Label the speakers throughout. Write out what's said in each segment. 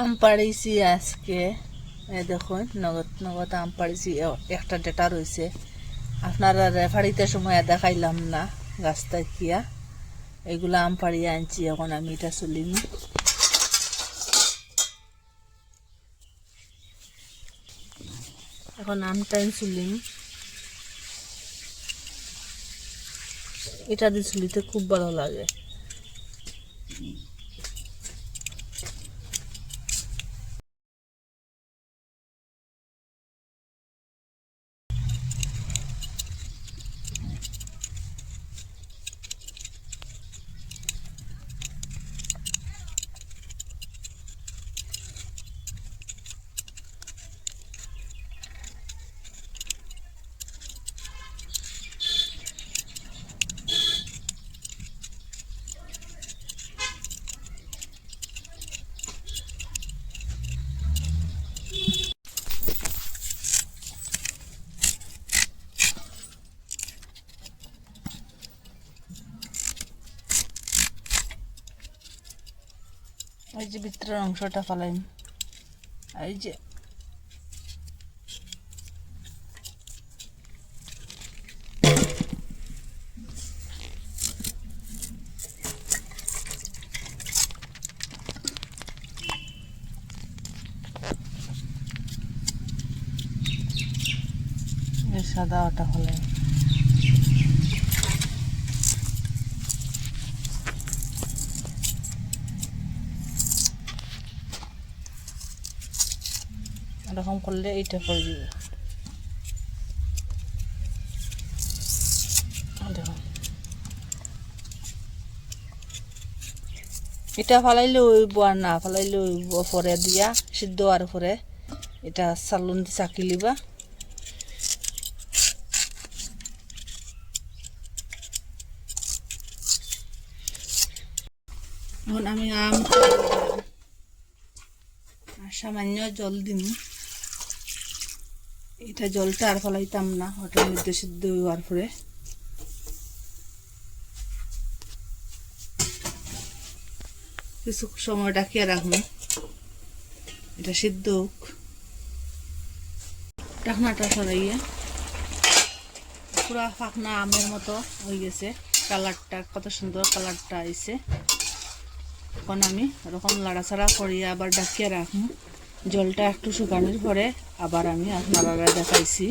Speaker 1: আম পাড়িছি আজকে। দেখুন, নগদ নগদ আম পাড়িছি একটা ডেটা রয়েছে। আপনারা রেফারিতে সময় দেখাইলাম না গাছটা কিয়া এগুলো আম পাড়িয়ে আনছি, এখন আমি এটা চলিম এখন আমটাই চলিম এটা দিয়ে চুলিতে খুব ভালো লাগে। এই যে ভিতরের অংশটা ফালাইম। এই যে। সাদা ওটা ফালাইম। এরকম করলে এইটা যাবে দেখুন এটা ফালাইলে হইব আর না, ফালাইলে হইব পরে দিয়া, সিদ্ধ আর পরে এটা চালুন দি চাকি লিবা। এখন আমি আম সামান্য জল দিম। এটা জলটা আর ফলাইতাম না, ওটার মধ্যে সিদ্ধ হওয়ার পরে। কিছু সময় ডাকিয়ে রাখব। এটা সিদ্ধ হোক। ঢাকনাটা সরাইয়া। পুরা ফাঁকনা আমের মতো হয়ে গেছে। কালারটা কত সুন্দর কালারটা আইছে। এখন আমি ওরকম লাড়াচাড়া করিয়া আবার ডাকিয়ে রাখব। জলটা একটু শুকানোর পরে আবার আমি আপনারা দেখাইছি।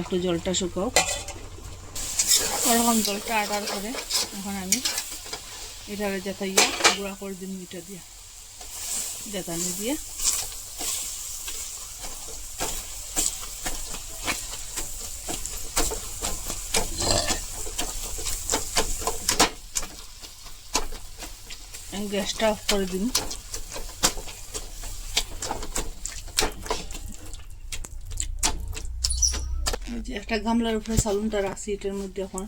Speaker 1: একটু জলটা শুকাও। ওরকম জলটা আটার পরে এখন আমি এটারে জেতাইয়া, গুঁড়া করে দিন মিটা দিয়া। জেতানি দিয়ে। গ্যাসটা অফ করে দিন। যে একটা গামলার উপরে সালুনটা রাখছি এটার মধ্যে এখন।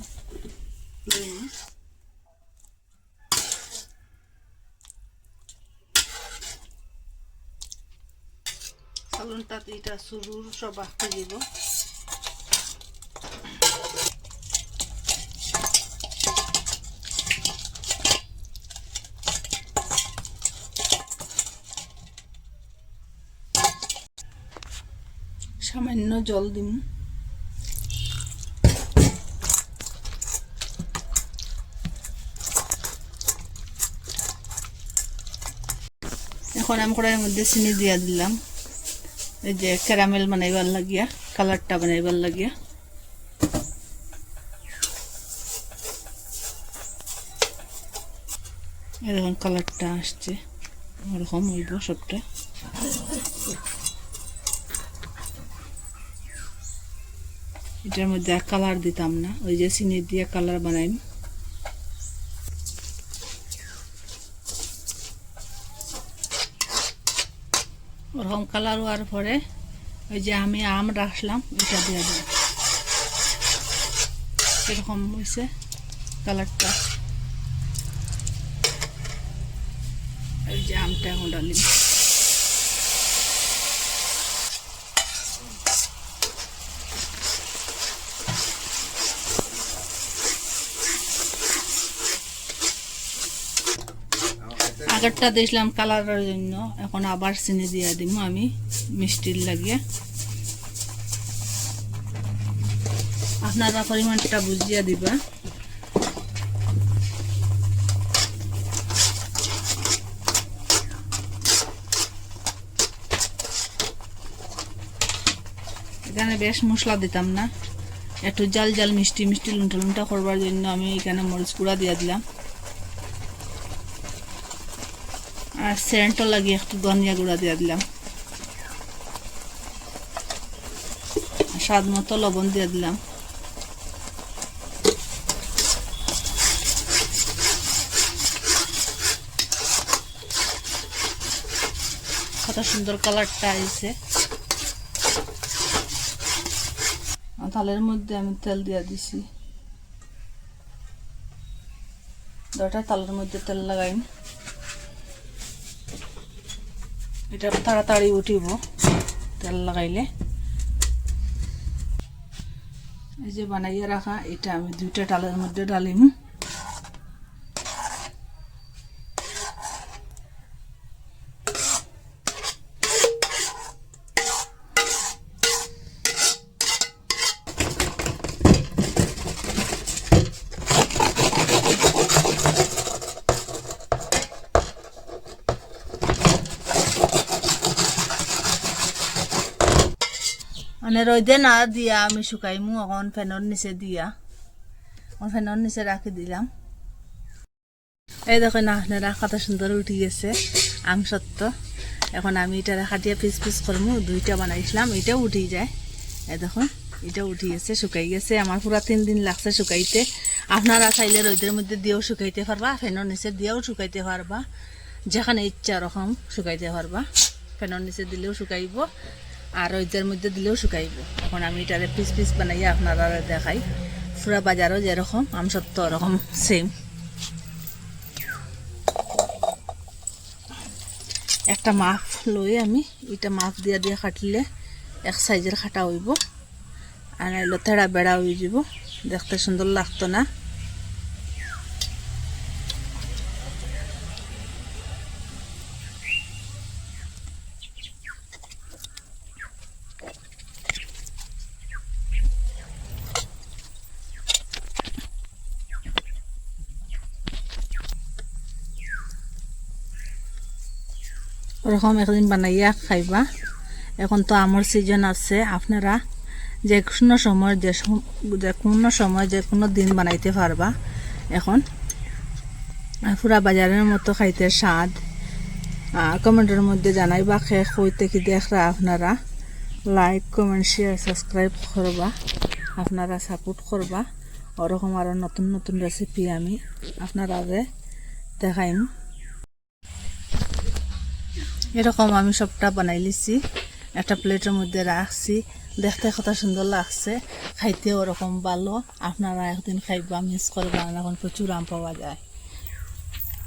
Speaker 1: এটা সব সামান্য জল দিম। এখন আমি কড়াইয়ের মধ্যে চিনি দিয়া দিলাম। এই যে ক্যারামেল বানাইবার লাগিয়া কালারটা বানাইবার লাগিয়া। এরকম কালারটা আসছে। ওরকম হইব সবটা। এটার মধ্যে কালার দিতাম না। ওই যে চিনি দিয়ে কালার বানাইম। ওরকম কালার হওয়ার পরে ওই যে আমি আম রাখলাম এটা দিয়ে দেব এরকম হয়েছে কালারটা ওই যে আমটা এখন ডালিম আগেরটা দিয়েছিলাম কালারের জন্য, এখন আবার চিনি দিয়ে দিব আমি, মিষ্টির লাগিয়ে আপনারা পরিমাণটা বুঝিয়ে দিবা। এখানে বেশ মশলা দিতাম না। একটু জাল জাল মিষ্টি মিষ্টি লুন্টা লুন্টা করবার জন্য আমি এখানে মরিচ গুঁড়া দিয়ে দিলাম। আর সেন্টও লাগিয়ে একটু ধনিয়া গুঁড়া দিয়ে দিলাম। স্বাদ মতো লবণ দিয়ে দিলাম। কত সুন্দর কালারটা আইছে থালের মধ্যে আমি তেল দিয়ে দিছি। দুটা তালের মধ্যে তেল লাগাইম। এটা তাড়াতাড়ি উঠিব। তেল লাগাইলে। এই যে বানাইয়া রাখা, এটা আমি দুইটা ডালের মধ্যে ডালিম। মানে না দিয়া আমি শুকাইমু এখন ফ্যানের নিচে দিয়া এখন ফ্যানের নিচে রাখি দিলাম এই দেখেন আপনারা কত সুন্দর উঠি গেছে আম সত্য এখন আমি এটা কাটিয়ে পিস পিস করমু দুইটা বানাইছিলাম এটাও উঠি যায় এই দেখুন এটা উঠি গেছে শুকাই গেছে আমার পুরা তিন দিন লাগছে শুকাইতে আপনারা চাইলে রোদের মধ্যে দিয়েও শুকাইতে পারবা ফ্যানের নিচে দিয়েও শুকাইতে পারবা যেখানে ইচ্ছা ওরকম শুকাইতে পারবা ফ্যানের নিচে দিলেও শুকাইব আর রোদের মধ্যে দিলেও শুকাইব। এখন আমি এটারে পিস পিস বানাইয়া আপনারা দেখাই। পুরা বাজারও যেরকম, আম সত্য ওরকম সেম একটা মাফ লই আমি, এটা মাফ দিয়া দিয়ে কাটলে এক সাইজের খাটা হইব। আর নাইলে তেড়া বেড়া হয়ে যাব দেখতে সুন্দর লাগতো না। ওরকম একদিন বানাইয়া খাইবা। এখন তো আমার সিজন আছে, আপনারা যে কোনো সময় যে যে কোনো সময় যে কোনো দিন বানাইতে পারবা। এখন পুরা বাজারের মতো খাইতে স্বাদ। কমেন্টের মধ্যে জানাইবা খেয়ে হইতে কি দেখরা আপনারা। লাইক কমেন্ট শেয়ার সাবস্ক্রাইব করবা। আপনারা সাপোর্ট করবা। ওরকম আরও নতুন নতুন রেসিপি আমি আপনারা দেখাইম। এরকম আমি সবটা বানাই লিছি। একটা প্লেটের মধ্যে রাখছি। দেখতে কত সুন্দর লাগছে। খাইতে ওরকম ভালো। আপনারা একদিন খাইবা, মিস করবা, এখন প্রচুর আম পাওয়া যায়।